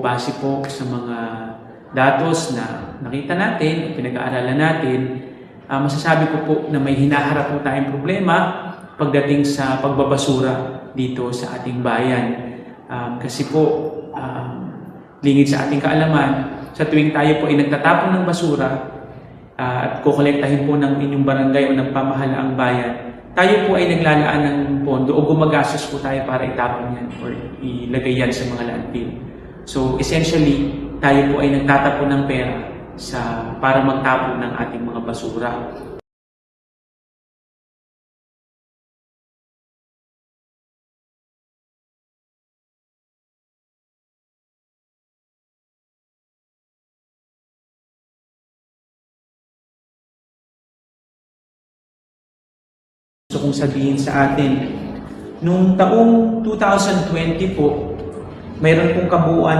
base po sa mga datos na nakita natin, pinag-aaralan natin, ah, masasabi ko po na may hinaharap po tayong problema pagdating sa pagbabasura dito sa ating bayan. Um, kasi po, um, lingid sa ating kaalaman, sa tuwing tayo po ay nagtatapon ng basura ah, at kukolektahin po ng inyong barangay o ng pamahalaang bayan, tayo po ay naglalaan ng pondo o gumagastos po tayo para itapon yan or ilagay yan sa mga landfill. So essentially, tayo po ay nagtatapon ng pera sa para magtapon ng ating mga basura. gusto kong sabihin sa atin, nung taong 2020 po, mayroon pong kabuuan